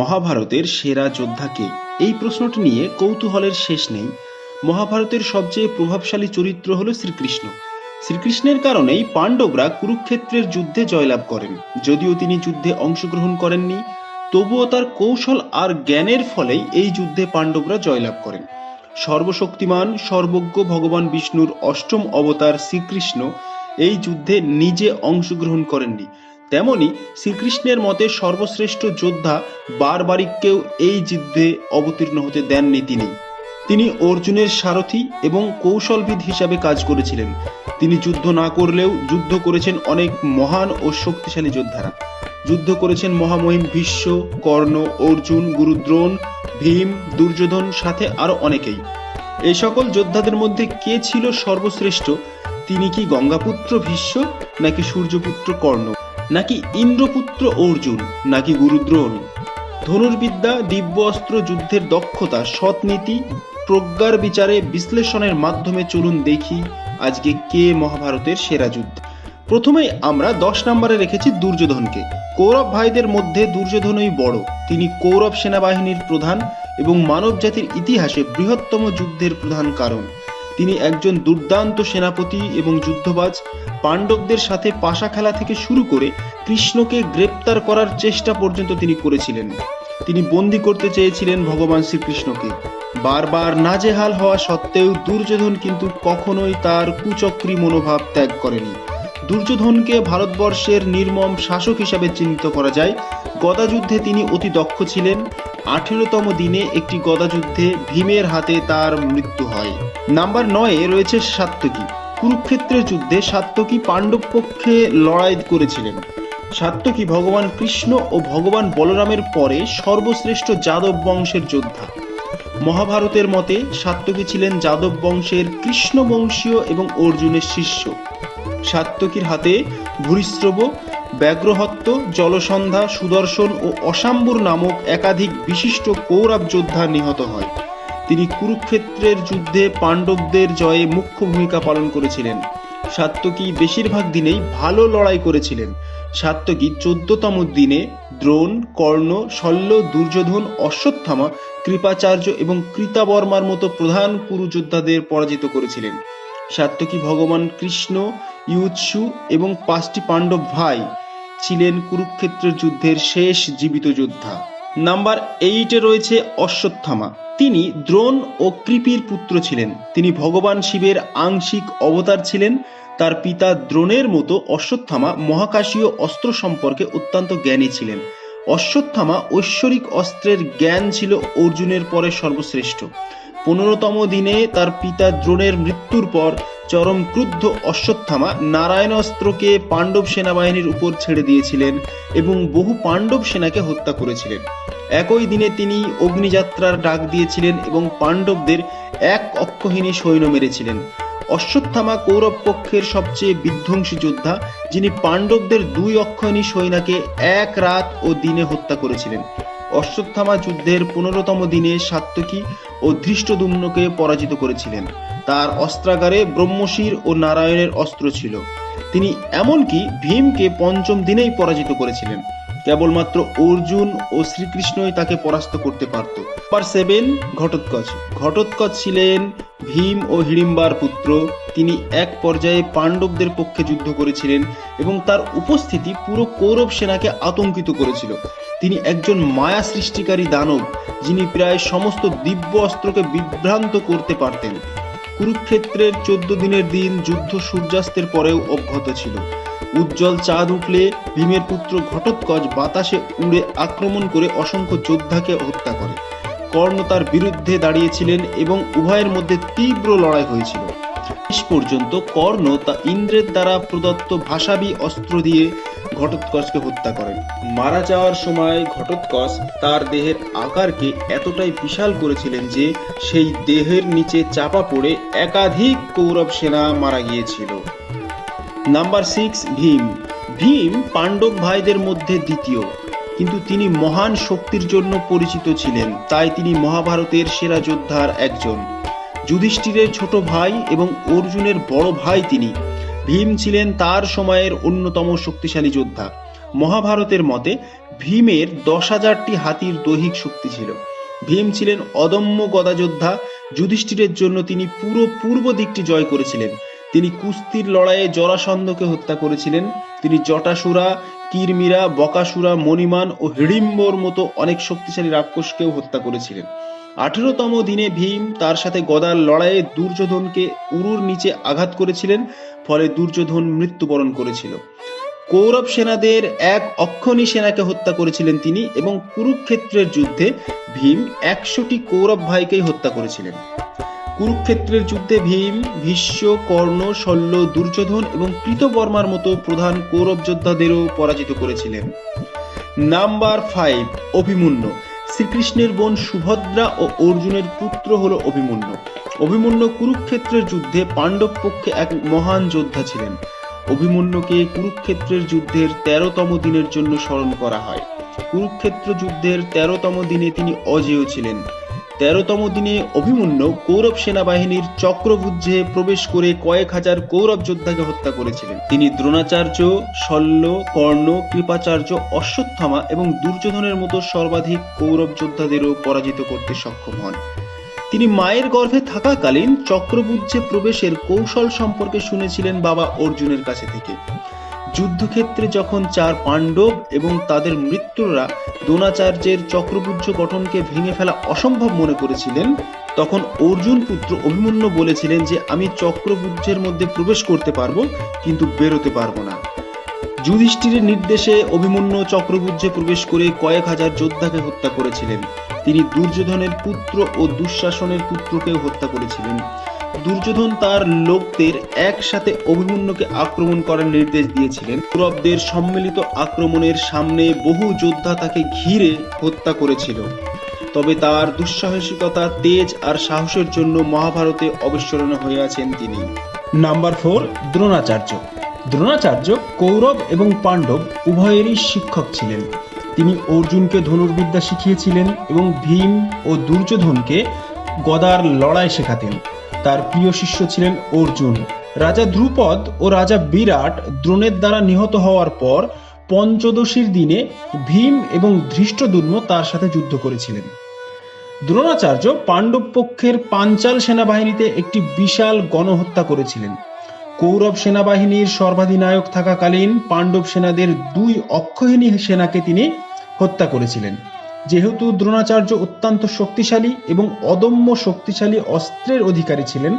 মহাভারতের সেরা যোদ্ধা কে এই প্রশ্নটি নিয়ে কৌতূহলের শেষ নেই। মহাভারতের সবচেয়ে প্রভাবশালী চরিত্র হল শ্রীকৃষ্ণ। শ্রীকৃষ্ণের কারণেই পাণ্ডবরা কুরুক্ষেত্রের যুদ্ধে জয়লাভ করেন। যদিও তিনি যুদ্ধে অংশগ্রহণ করেননি, তবুও তার কৌশল আর জ্ঞানের ফলেই এই যুদ্ধে পাণ্ডবরা জয়লাভ করেন। সর্বশক্তিমান, সর্বজ্ঞ ভগবান বিষ্ণুর অষ্টম অবতার শ্রীকৃষ্ণ এই যুদ্ধে নিজে অংশগ্রহণ করেননি। তেমনি শ্রীকৃষ্ণের মতে সর্বশ্রেষ্ঠ যোদ্ধা বারবারিককেও এই যুদ্ধে অবতীর্ণ হতে দেননি তিনি। তিনি অর্জুনের সারথি এবং কৌশলবিদ হিসাবে কাজ করেছিলেন। তিনি যুদ্ধ না করলেও যুদ্ধ করেছেন অনেক মহান ও শক্তিশালী যোদ্ধারা। যুদ্ধ করেছেন মহামহিম ভীষ্ম, কর্ণ, অর্জুন, গুরুদ্রোণ, ভীম, দুর্যোধন, সাথে আরও অনেকেই। এই সকল যোদ্ধাদের মধ্যে কে ছিল সর্বশ্রেষ্ঠ? তিনি কি গঙ্গাপুত্র ভীষ্ম নাকি সূর্যপুত্র কর্ণ? নাকি ইন্দ্রপুত্র অর্জুন, নাকি গুরুদ্রোণ? ধনুর্বিদ্যা দিব্য অস্ত্র যুদ্ধের দক্ষতা সৎনীতি প্রজ্ঞার বিচারে বিশ্লেষণের মাধ্যমে চলুন দেখি আজকে কে মহাভারতের সেরা যুদ্ধ। প্রথমেই আমরা দশ নম্বরে রেখেছি দুর্যোধনকে। কৌরব ভাইদের মধ্যে দুর্যোধনই বড়। তিনি কৌরব সেনাবাহিনীর প্রধান এবং মানব জাতির ইতিহাসে বৃহত্তম যুদ্ধের প্রধান কারণ। তিনি একজন দুর্দান্ত সেনাপতি এবং যুদ্ধবাজ, পাণ্ডবদের সাথে পাশা খেলা থেকে শুরু করে কৃষ্ণকে গ্রেপ্তার করার চেষ্টা পর্যন্ত তিনি করেছিলেন। তিনি বন্দি করতে চেয়েছিলেন ভগবান শ্রীকৃষ্ণকে। বারবার নাজেহাল হওয়া সত্ত্বেও দুর্যোধন কিন্তু কখনোই তার কুচক্রী মনোভাব ত্যাগ করেনি। দুর্যোধনকে ভারতবর্ষের নির্মম শাসক হিসাবে চিহ্নিত করা যায় গদাযুদ্ধে তিনি অতি দক্ষ ছিলেন। আঠেরোতম দিনে একটি গদাযুদ্ধে ভীমের হাতে তার মৃত্যু হয়। নাম্বার নয়ে রয়েছে সাত্যকী। কুরুক্ষেত্রের যুদ্ধে সাত্যকী পাণ্ডব পক্ষে লড়াই করেছিলেন। সাত্যকী ভগবান কৃষ্ণ ও ভগবান বলরামের পরে সর্বশ্রেষ্ঠ যাদব বংশের যোদ্ধা। মহাভারতের মতে সাত্যকী ছিলেন যাদব বংশের কৃষ্ণ বংশীয় এবং অর্জুনের শিষ্য। সাত্যকীর হাতে ভূরিশ্রব ব্যাঘ্রহত্ত জলসন্ধা সুদর্শন ও অসাম্বুর নামক একাধিক বিশিষ্ট কৌরব যোদ্ধা নিহত হয়। তিনি কুরুক্ষেত্রের যুদ্ধে পাণ্ডবদের জয়ে মুখ্য ভূমিকা পালন করেছিলেন। সাত্যকী বেশিরভাগ দিনেই ভালো লড়াই করেছিলেন। সাত্যকী চোদ্দতম দিনে দ্রোণ, কর্ণ, শল্য, দুর্যোধন, অশ্বত্থামা, কৃপাচার্য এবং কৃতাবর্মার মতো প্রধান কুরু যোদ্ধাদের পরাজিত করেছিলেন। সাত্যকী ভগবান কৃষ্ণ, ইউৎসু এবং পাঁচটি পাণ্ডব ভাই ছিলেন কুরুক্ষেত্রের যুদ্ধের শেষ জীবিত যোদ্ধা। নাম্বার এইটে রয়েছে অশ্বত্থামা। তিনি দ্রোণ ও কৃপির পুত্র ছিলেন। তিনি ভগবান শিবের আংশিক অবতার ছিলেন। তার পিতা দ্রোণের মতো অশ্বত্থামা মহাকাশীয় অস্ত্র সম্পর্কে অত্যন্ত জ্ঞানী ছিলেন। অশ্বত্থামা ঐশ্বরিক অস্ত্রের জ্ঞান ছিল অর্জুনের পরে সর্বশ্রেষ্ঠ। পনেরোতম দিনে তার পিতা দ্রোণের মৃত্যুর পর চরম ক্রুদ্ধ অশ্বত্থামা নারায়ণাস্ত্রকে পাণ্ডব সেনাবাহিনীর উপর ছেড়ে দিয়েছিলেন এবং বহু পাণ্ডব সেনাকে হত্যা করেছিলেন। একই দিনে তিনি অগ্নিযাত্রার ডাক দিয়েছিলেন এবং পাণ্ডবদের এক অক্ষহীনী সৈন্য মেরেছিলেন। অশ্বত্থামা কৌরব পক্ষের সবচেয়ে বিধ্বংসী যোদ্ধা, যিনি পাণ্ডবদের দুই অক্ষয়ণী সৈন্যকে এক রাত ও দিনে হত্যা করেছিলেন। অশ্বত্থামা যুদ্ধের পনেরোতম দিনে সাত্যকী ও ধৃষ্টদুম্নকে পরাজিত করেছিলেন। তার অস্ত্রাগারে ব্রহ্মশির ও নারায়ণের অস্ত্র ছিল। তিনি এমনকি ভীমকে পঞ্চম দিনেই পরাজিত করেছিলেন। কেবলমাত্র অর্জুন ও শ্রীকৃষ্ণই তাকে পরাস্ত করতে পারত। Number seven, Ghatotkacha. ঘটোৎকচ ছিলেন ভীম ও হিড়িম্বার পুত্র। তিনি এক পর্যায়ে পাণ্ডবদের পক্ষে যুদ্ধ করেছিলেন এবং তার উপস্থিতি পুরো কৌরব সেনাকে আতঙ্কিত করেছিল। তিনি একজন মায়া সৃষ্টিকারী দানব, যিনি প্রায় সমস্ত দিব্য অস্ত্রকে বিভ্রান্ত করতে পারতেন। কুরুক্ষেত্রের চোদ্দ দিনের দিন যুদ্ধ সূর্যাস্তের পরেও অব্যাহত ছিল। উজ্জ্বল চাঁদ উঠলে ভীমের পুত্র ঘটোৎকচ বাতাসে উড়ে আক্রমণ করে অসংখ্য যোদ্ধাকে হত্যা করে। কর্ণ তার বিরুদ্ধে দাঁড়িয়েছিলেন এবং উভয়ের মধ্যে তীব্র লড়াই হয়েছিল। শেষ পর্যন্ত কর্ণ তা ইন্দ্রের দ্বারা প্রদত্ত ভাসাবী অস্ত্র দিয়ে ঘটোৎকচকে হত্যা করেন। মারা যাওয়ার সময় ঘটোৎকচ তার দেহের আকারকে এতটাই বিশাল করেছিলেন যে সেই দেহের নিচে চাপা পড়ে একাধিক কৌরব সেনা মারা গিয়েছিল। Number six, Bhim. Bhim Pandava ভাইদের মধ্যে দ্বিতীয়। কিন্তু তিনি মহান শক্তির জন্য পরিচিত ছিলেন, তাই তিনি মহাভারতের সেরা যোদ্ধার একজন। যুধিষ্ঠিরের ছোট ভাই এবং অর্জুনের বড় ভাই তিনি। ভীম ছিলেন তার সময়ের অন্যতম শক্তিশালী যোদ্ধা। মহাভারতের মতে, ভীমের দশ হাজারটি হাতির দৈহিক শক্তি ছিল। ভীম ছিলেন অদম্য গদাযোদ্ধা, যুধিষ্ঠিরের জন্য তিনি পুরো পূর্ব দিকটি জয় করেছিলেন। তিনি কুস্তির লড়াইয়ে জরাসন্ধকে হত্যা করেছিলেন। তিনি জটাসুরা, কিরমিরা, বকাসুরা, মণিমান ও হিড়িম্বর মতো অনেক শক্তিশালী রাক্ষসকেও হত্যা করেছিলেন। আঠেরোতম দিনে ভীম তার সাথে গদার লড়াইয়ে দুর্যোধনকে উরুর নিচে আঘাত করেছিলেন ফলে দুর্যোধন মৃত্যুবরণ করেছিল। কৌরব সেনাদের এক অক্ষণী সেনাকে হত্যা করেছিলেন তিনি এবং কুরুক্ষেত্রের যুদ্ধে ভীম একশোটি কৌরব ভাইকেই হত্যা করেছিলেন। কুরুক্ষেত্রের যুদ্ধে ভীম, ভীষ্ম, কর্ণ, শল্য, দুর্যোধন এবং কৃতবর্মার মতো প্রধান কৌরব যোদ্ধাদেরও পরাজিত করেছিলেন। Number five, Abhimanyu. শ্রীকৃষ্ণের বোন সুভদ্রা ও অর্জুনের পুত্র হল অভিমন্যু। অভিমন্যু কুরুক্ষেত্রের যুদ্ধে পাণ্ডব পক্ষে এক মহান যোদ্ধা ছিলেন। অভিমন্যুকে কুরুক্ষেত্রের যুদ্ধের তেরোতম দিনের জন্য স্মরণ করা হয়। কুরুক্ষেত্র যুদ্ধের তেরোতম দিনে তিনি অজেয় ছিলেন। তেরোতম দিনে অভিমন্যু কৌরব সেনাবাহিনীর চক্রভুজে প্রবেশ করে কয়েক হাজার কৌরব যোদ্ধাকে হত্যা করেছিলেন। তিনি দ্রোণাচার্য, শল্য, কর্ণ, কৃপাচার্য, অশ্বত্থামা এবং দুর্যোধনের মতো সর্বাধিক কৌরব যোদ্ধাদেরও পরাজিত করতে সক্ষম হন। তিনি মায়ের গর্ভে থাকাকালীন চক্রবুজ্জে প্রবেশের কৌশল সম্পর্কে শুনেছিলেন বাবা অর্জুনের কাছে থেকে। যুদ্ধক্ষেত্রে যখন চার পাণ্ডব এবং তাদের মৃত্যুরা দ্রোণাচার্যের চক্রবুজ্জ গঠনকে ভেঙে ফেলা অসম্ভব মনে করেছিলেন, তখন অর্জুন পুত্র অভিমন্যু বলেছিলেন যে, আমি চক্রবুজ্জের মধ্যে প্রবেশ করতে পারব, কিন্তু বেরোতে পারব না। যুধিষ্ঠিরের নির্দেশে অভিমন্যু চক্রবুজ্জে প্রবেশ করে কয়েক হাজার যোদ্ধাকে হত্যা করেছিলেন। তিনি দুর্যোধনের পুত্র ও দুঃশাসনের পুত্রকেও হত্যা করেছিলেন। দুর্যোধন তার লোকদের একসাথে অভিমন্যুকে আক্রমণ করার নির্দেশ দিয়েছিলেন। কৌরবদের সম্মিলিত আক্রমণের সামনে বহু যোদ্ধা তাকে ঘিরে হত্যা করেছিল। তবে তার দুঃসাহসিকতা, তেজ আর সাহসের জন্য মহাভারতে অবিস্মরণীয় হয়ে আছেন তিনি। Number four, Dronacharya. Dronacharya Kaurava এবং পাণ্ডব উভয়েরই শিক্ষক ছিলেন। তিনি অর্জুনকে ধনুর্বিদ্যা শিখিয়েছিলেন এবং ভীম ও দুর্যোধনকে গদার লড়াই শেখাতেন। তার প্রিয় শিষ্য ছিলেন অর্জুন। রাজা ধ্রুপদ ও রাজা বিরাট দ্রোণের দ্বারা নিহত হওয়ার পর পঞ্চদশীর দিনে ভীম এবং ধৃষ্টদুম্ন তার সাথে যুদ্ধ করেছিলেন। দ্রোণাচার্য পাণ্ডব পক্ষের পাঞ্চাল সেনাবাহিনীতে একটি বিশাল গণহত্যা করেছিলেন। কৌরব সেনাবাহিনীর সর্বাধিনায়ক থাকাকালীন পাণ্ডব সেনাদের দুই অক্ষহিনী সেনাকে তিনি হত্যা করেছিলেন। যেহেতু দ্রোণাচার্য অত্যন্ত শক্তিশালী এবং অদম্য শক্তিশালী অস্ত্রের অধিকারী ছিলেন,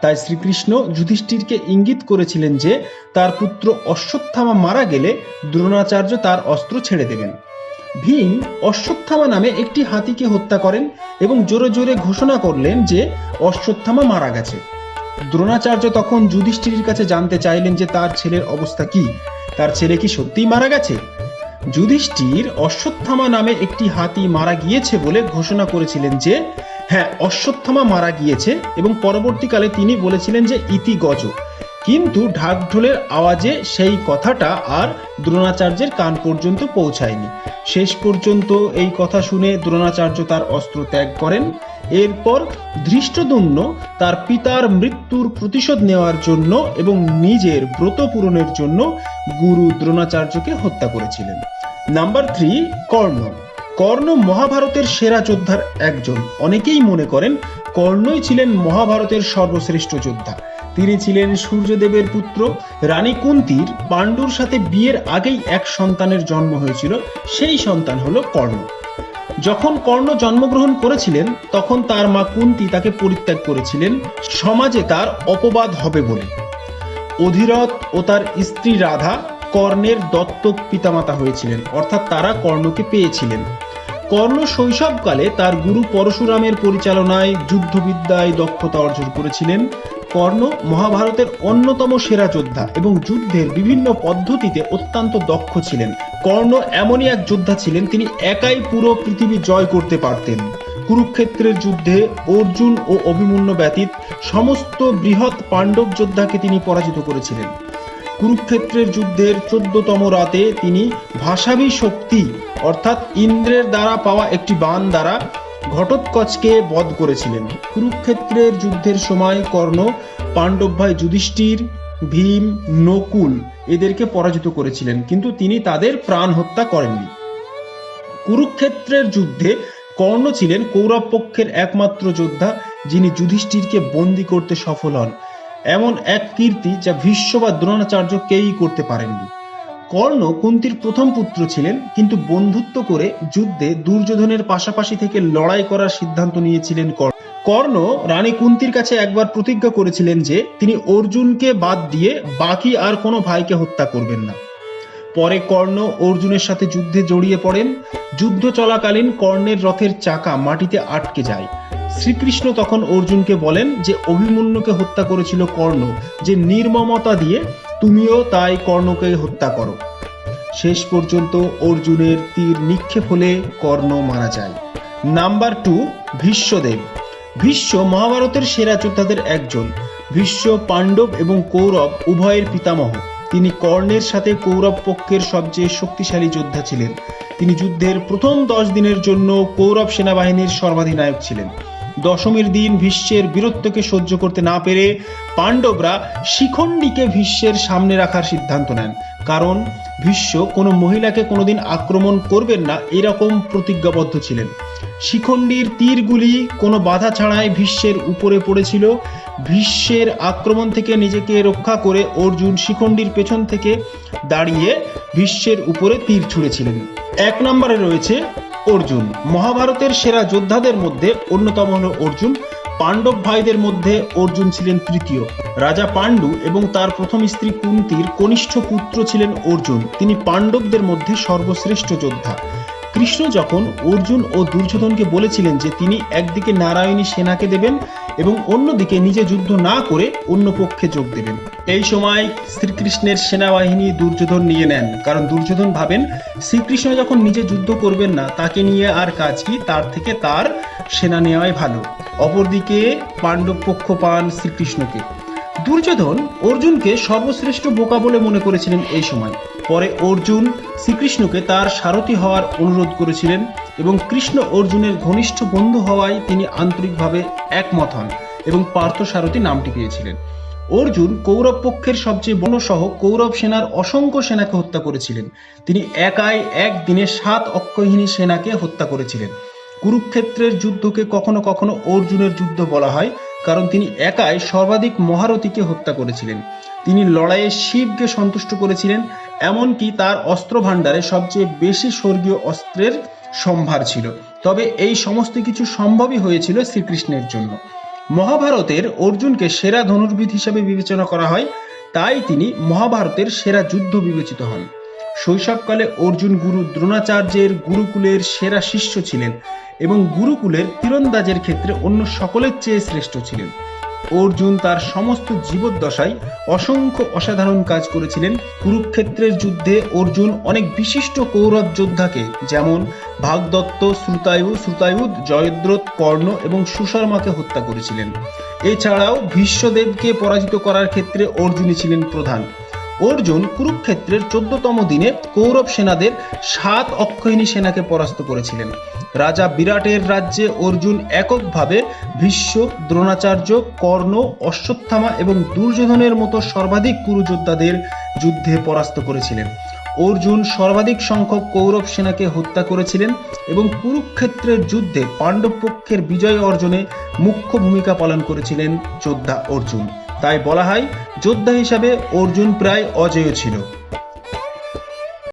তাই শ্রীকৃষ্ণ যুধিষ্ঠিরকে ইঙ্গিত করেছিলেন যে তার পুত্র অশ্বত্থামা মারা গেলে দ্রোণাচার্য তার অস্ত্র ছেড়ে দেবেন। ভীম অশ্বত্থামা নামে একটি হাতিকে হত্যা করেন এবং জোরে জোরে ঘোষণা করলেন যে অশ্বত্থামা মারা গেছে। দ্রোণাচার্য তখন যুধিষ্ঠিরের কাছে জানতে চাইলেন যে তার ছেলের অবস্থা কি? তার ছেলে কি সত্যিই মারা গেছে? যুধিষ্ঠির অশ্বত্থামা নামে একটি হাতি মারা গিয়েছে বলে ঘোষণা করেছিলেন যে হ্যাঁ অশ্বত্থামা মারা গিয়েছে এবং পরবর্তীকালে তিনি বলেছিলেন যে, ইতি গজ। কিন্তু ঢাকঢোলের আওয়াজে সেই কথাটা আর দ্রোণাচার্যের কান পর্যন্ত পৌঁছায়নি। শেষ পর্যন্ত এই কথা শুনে দ্রোণাচার্য তার অস্ত্র ত্যাগ করেন। এরপর ধৃষ্টদুম্ন তার পিতার মৃত্যুর প্রতিশোধ নেওয়ার জন্য এবং নিজের ব্রত পূরণের জন্য গুরু দ্রোণাচার্যকে হত্যা করেছিলেন। নাম্বার থ্রি কর্ণ কর্ণ মহাভারতের সেরা যোদ্ধার একজন। অনেকেই মনে করেন কর্ণই ছিলেন মহাভারতের সর্বশ্রেষ্ঠ যোদ্ধা। তিনি ছিলেন সূর্যদেবের পুত্র, রানী কুন্তির, পাণ্ডুর সাথে বিয়ের আগেই এক সন্তানের জন্ম হয়েছিল, সেই সন্তান হলো কর্ণ। যখন কর্ণ জন্মগ্রহণ করেছিলেন, তখন তার মা কুন্তি তাকে পরিত্যাগ করেছিলেন, সমাজে তার অপবাদ হবে বলে। অধিরথ ও তার স্ত্রী রাধা কর্ণের দত্তক পিতামাতা হয়েছিলেন, অর্থাৎ তারা কর্ণকে পেয়েছিলেন। কর্ণ শৈশবকালে তার গুরু পরশুরামের পরিচালনায় যুদ্ধবিদ্যায় দক্ষতা অর্জন করেছিলেন। কর্ণ মহাভারতের অন্যতম সেরা যোদ্ধা এবং যুদ্ধের বিভিন্ন পদ্ধতিতে অত্যন্ত দক্ষ ছিলেন। কর্ণ এমনই এক যোদ্ধা ছিলেন, তিনি একাই পুরো পৃথিবী জয় করতে পারতেন। কুরুক্ষেত্রের যুদ্ধে অর্জুন ও অভিমন্যু ব্যতীত সমস্ত বৃহৎ পাণ্ডব যোদ্ধাকে তিনি পরাজিত করেছিলেন। কুরুক্ষেত্রের যুদ্ধের চোদ্দতম রাতে তিনি ভাসাবী শক্তি, অর্থাৎ ইন্দ্রের দ্বারা পাওয়া একটি বান দ্বারা ঘটোৎকচকে বধ করেছিলেন। কুরুক্ষেত্রের যুদ্ধের সময় কর্ণ, পাণ্ডব ভাই যুধিষ্ঠির, ভীম, নকুল এদেরকে পরাজিত করেছিলেন, কিন্তু তিনি তাদের প্রাণ হত্যা করেননি। কুরুক্ষেত্রের যুদ্ধে কর্ণ ছিলেন কৌরব পক্ষের একমাত্র যোদ্ধা, যিনি যুধিষ্ঠিরকে বন্দি করতে সফল হন। এমন এক কীর্তি যা ভীষ্ম বা দ্রোণাচার্য কেউই করতে পারেননি। কর্ণ কুন্তির প্রথম পুত্র ছিলেন, কিন্তু বন্ধুত্ব করে যুদ্ধে দুর্যোধনের পাশাপাশি থেকে লড়াই করার সিদ্ধান্ত নিয়েছিলেন কর্ণ। কর্ণ রানী কুন্তির কাছে একবার প্রতিজ্ঞা করেছিলেন যে তিনি অর্জুনকে বাদ দিয়ে বাকি আর কোনো ভাইকে হত্যা করবেন না। পরে কর্ণ অর্জুনের সাথে যুদ্ধে জড়িয়ে পড়েন। যুদ্ধ চলাকালীন কর্ণের রথের চাকা মাটিতে আটকে যায়। শ্রীকৃষ্ণ তখন অর্জুনকে বলেন যে অভিমন্যুকে হত্যা করেছিল কর্ণ, যে নির্মমতা দিয়ে তুমিও তাই কর্ণকে হত্যা করো। শেষ পর্যন্ত অর্জুনের তীর নিক্ষেপ হলে কর্ণ মারা যায়। Number two, Bhishmadev. ভীষ্ম মহাভারতের সেরা যোদ্ধাদের একজন। ভীষ্ম, পাণ্ডব এবং কৌরব উভয়ের পিতামহ। তিনি কর্ণের সাথে কৌরব পক্ষের সবচেয়ে শক্তিশালী যোদ্ধা ছিলেন। তিনি যুদ্ধের প্রথম দশ দিনের জন্য কৌরব সেনাবাহিনীর সর্বাধিনায়ক ছিলেন। দশমীর দিন ভীষ্মের বীরত্বকে সহ্য করতে না পেরে পাণ্ডবরা শিখণ্ডীকে ভীষ্মের সামনে রাখার সিদ্ধান্ত নেন। কারণ ভীষ্ম কোনো মহিলাকে কোনোদিন আক্রমণ করবেন না, এরকম প্রতিজ্ঞাবদ্ধ ছিলেন। শিখণ্ডীর তীরগুলি কোনো বাধা ছাড়াই ভীষ্মের উপরে পড়েছিল। ভীষ্মের আক্রমণ থেকে নিজেকে রক্ষা করে অর্জুন শিখণ্ডীর পেছন থেকে দাঁড়িয়ে ভীষ্মের উপরে তীর ছুঁড়েছিলেন। এক নম্বরে রয়েছে অর্জুন। মহাভারতের সেরা যোদ্ধাদের মধ্যে অন্যতম হল অর্জুন। পাণ্ডব ভাইদের মধ্যে অর্জুন ছিলেন তৃতীয়। রাজা পাণ্ডু এবং তার প্রথম স্ত্রী কুন্তির কনিষ্ঠ পুত্র ছিলেন অর্জুন। তিনি পাণ্ডবদের মধ্যে সর্বশ্রেষ্ঠ যোদ্ধা। কৃষ্ণ যখন অর্জুন ও দুর্যোধনকে বলেছিলেন যে তিনি একদিকে নারায়ণী সেনাকে দেবেন এবং অন্যদিকে নিজে যুদ্ধ না করে অন্য পক্ষে যোগ দেবেন। এই সময় শ্রীকৃষ্ণের সেনাবাহিনী দুর্যোধন নিয়ে নেন, কারণ দুর্যোধন ভাবেন, শ্রীকৃষ্ণ যখন নিজে যুদ্ধ করবেন না, তাকে নিয়ে আর কাজ কি? তার থেকে তার সেনা নেওয়াই ভালো। অপরদিকে পাণ্ডব পক্ষ পান শ্রীকৃষ্ণকে। দুর্যোধন অর্জুনকে সর্বশ্রেষ্ঠ বোকা বলে মনে করেছিলেন এই সময়। পরে অর্জুন শ্রীকৃষ্ণকে তার সারথি হওয়ার অনুরোধ করেছিলেন এবং কৃষ্ণ অর্জুনের ঘনিষ্ঠ বন্ধু হওয়ায় তিনি আন্তরিকভাবে একমত হন এবং পার্থ সারথী নামটি পেয়েছিলেন। অর্জুন কৌরব পক্ষের সবচেয়ে বড় সহ কৌরব সেনার অসংখ্য সেনাকে হত্যা করেছিলেন। তিনি একাই একদিনে সাত অক্ষয়হীনী সেনাকে হত্যা করেছিলেন। কুরুক্ষেত্রের যুদ্ধকে কখনো কখনো অর্জুনের যুদ্ধ বলা হয়, কারণ তিনি একাই সর্বাধিক মহারথীকে হত্যা করেছিলেন। তিনি লড়াইয়ে শিবকে সন্তুষ্ট করেছিলেন, এমনকি তার অস্ত্র ভাণ্ডারে সবচেয়ে বেশি স্বর্গীয় অস্ত্রের সম্ভার ছিল। তবে এই সমস্ত কিছু সম্ভবই হয়েছিল শ্রীকৃষ্ণের জন্য। মহাভারতের অর্জুনকে সেরা ধনুর্বিদ হিসাবে বিবেচনা করা হয়, তাই তিনি মহাভারতের সেরা যুদ্ধ বিবেচিত হন। শৈশবকালে অর্জুন গুরু দ্রোণাচার্যের গুরুকুলের সেরা শিষ্য ছিলেন এবং গুরুকুলের তীরন্দাজের ক্ষেত্রে অন্য সকলের চেয়ে শ্রেষ্ঠ ছিলেন। অর্জুন তার সমস্ত জীবদ্দশায় অসংখ্য অসাধারণ কাজ করেছিলেন। কুরুক্ষেত্রের যুদ্ধে অর্জুন অনেক বিশিষ্ট কৌরব যোদ্ধাকে, যেমন ভাগদত্ত, শ্রুতায়ু শ্রুতায়ুধ জয়দ্রথ, কর্ণ এবং সুশর্মাকে হত্যা করেছিলেন। এছাড়াও ভীষ্মদেবকে পরাজিত করার ক্ষেত্রে অর্জুনই ছিলেন প্রধান। অর্জুন কুরুক্ষেত্রের চোদ্দতম দিনে কৌরব সেনাদের সাত অক্ষয়িনী সেনাকে পরাস্ত করেছিলেন। রাজা বিরাটের রাজ্যে অর্জুন এককভাবে ভীষ্ম, দ্রোণাচার্য, কর্ণ, অশ্বত্থামা এবং দুর্যোধনের মতো সর্বাধিক কুরুযোদ্ধাদের যুদ্ধে পরাস্ত করেছিলেন। অর্জুন সর্বাধিক সংখ্যক কৌরব সেনাকে হত্যা করেছিলেন এবং কুরুক্ষেত্রের যুদ্ধে পাণ্ডব পক্ষের বিজয় অর্জনে মুখ্য ভূমিকা পালন করেছিলেন যোদ্ধা অর্জুন। তাই বলা হয়, যোদ্ধা হিসাবে অর্জুন প্রায় অজেয় ছিল।